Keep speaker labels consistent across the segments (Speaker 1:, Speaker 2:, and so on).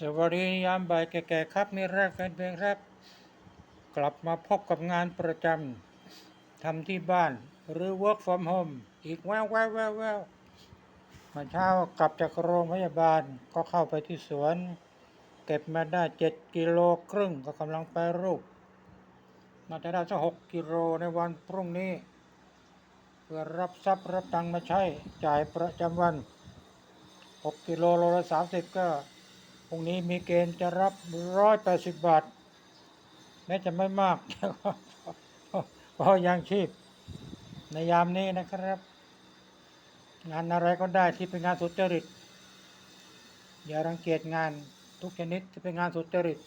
Speaker 1: สวัสดียามบ่ายแก่ๆครับนี่แรกแฟนเพลงครับ กลับมาพบกับงานประจำทำที่บ้าน หรือ work from home อีกแววแววแววแววมาเช้ากลับจากโรงพยาบาลก็เข้าไปที่สวน เก็บมาได้เจ็ดกิโลครึ่งก็กำลังไปรูปน่าจะได้สักหกกิโลในวันพรุ่งนี้ เพื่อรับทรัพย์รับตังค์มาใช้จ่ายประจำวัน 6 กิโลโลละ30 ก็ รุ่งนี้มีเกณฑ์จะรับ180บบาทแม้จะไม่มากก็พอยังชีพ ในยามนี้นะครับ งานอะไรก็ได้ที่เป็นงานสุจริต อย่ารังเกียจงานทุกชนิดที่เป็นงานสุจริต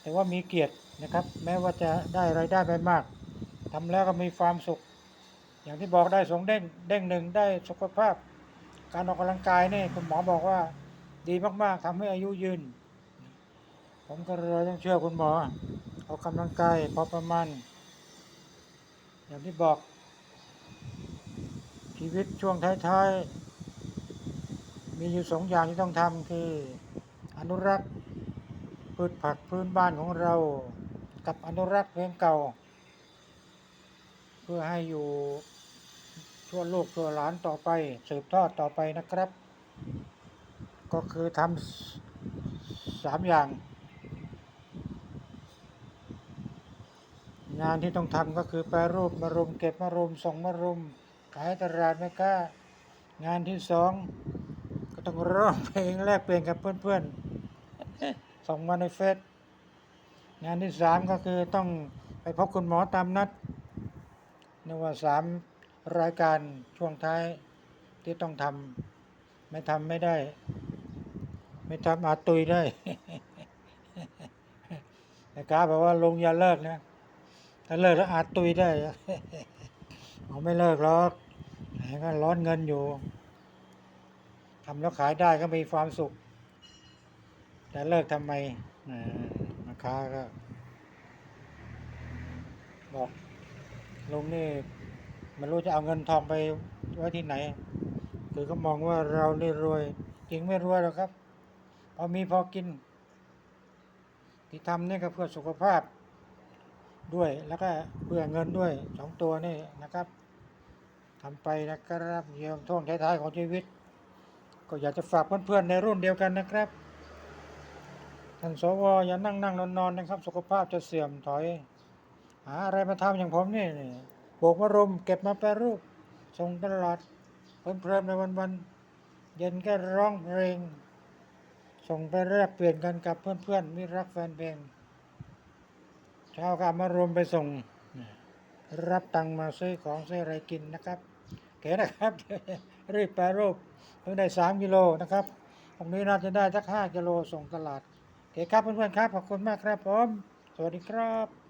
Speaker 1: แต่ว่ามีเกียรตินะครับ แม้ว่าจะได้รายได้ไม่มากทำแล้วก็มีความสุข อย่างที่บอกได้สองเด้งเด้งหนึ่งได้สุขภาพ การออกกำลังกายนี่คุณหมอบอกว่า ดีมาก ๆทำให้อายุยืน ผมก็เลยต้องเชื่อคุณหมอออกกำลังกายพอประมาณ อย่างที่บอก ชีวิตช่วงท้ายๆ มีอยู่สองอย่างที่ต้องทำคืออนุรักษ์พืชผักพื้นบ้านของเรากับอนุรักษ์เพลงเก่า เพื่อให้อยู่ชั่วลูกชั่วหลานต่อไป สืบทอดต่อไปนะครับ ก็คือทำสามอย่าง งานที่ต้องทำก็คือแปรรูปมารุมเก็บมารุมส่งมารุม ขายตลาดไม่กล้างานที่สองก็ต้องร้องเพลงแลกเปลี่ยนกับเพื่อนๆส่งมาในเฟซงานที่สามก็คือต้องไปพบคุณหมอตามนัดนว่าสามรายการช่วงท้ายที่ต้องทำไม่ทำไม่ได้ ไม่ทำอาตุยได้แต่กาบอกว่าลงอย่าเลิกนะ ถ้าเลิกแล้วอาตุยได้เขาไม่เลิกหรอกแหมก็ร้อนเงินอยู่ทำแล้วขายได้ก็มีความสุข แต่เลิกทำไมอ่าราคาก็บอกลุงนี่ไม่รู้จะเอาเงินทองไปไว้ที่ไหน คือก็มองว่าเรานี่รวย จริงไม่รวยหรอกครับ พอมีพอกิน ที่ทำนี่ก็เพื่อสุขภาพด้วยแล้วก็เพื่อเงินด้วยสองตัวนี่นะครับทำไปนะครับเยี่ยมท่วงท้ายๆของชีวิต ก็อยากจะฝากเพื่อนๆในรุ่นเดียวกันนะครับท่านสวอย่านั่งนั่งนอนนอนนะครับ สุขภาพจะเสื่อมถอย หาอะไรมาทำอย่างผมนี่โบกมารุมเก็บมาแปรรูปส่งตลาดเพลินๆในวันๆเย็นก็ร้องเพลง ส่งไปแลกเปลี่ยนกันกับเพื่อนๆมิรักแฟนเพลงชาวกามารวมไปส่ง รับตังมาซื้อของซื้ออะไรกินนะครับเก๋นะครับ รีบแปรรูปเพิ่งได้สามกิโลนะครับตรงนี้น่าจะได้สักห้ากิโลส่งตลาดเก๋ครับเพื่อนๆครับขอบคุณมากครับผม สวัสดีครับ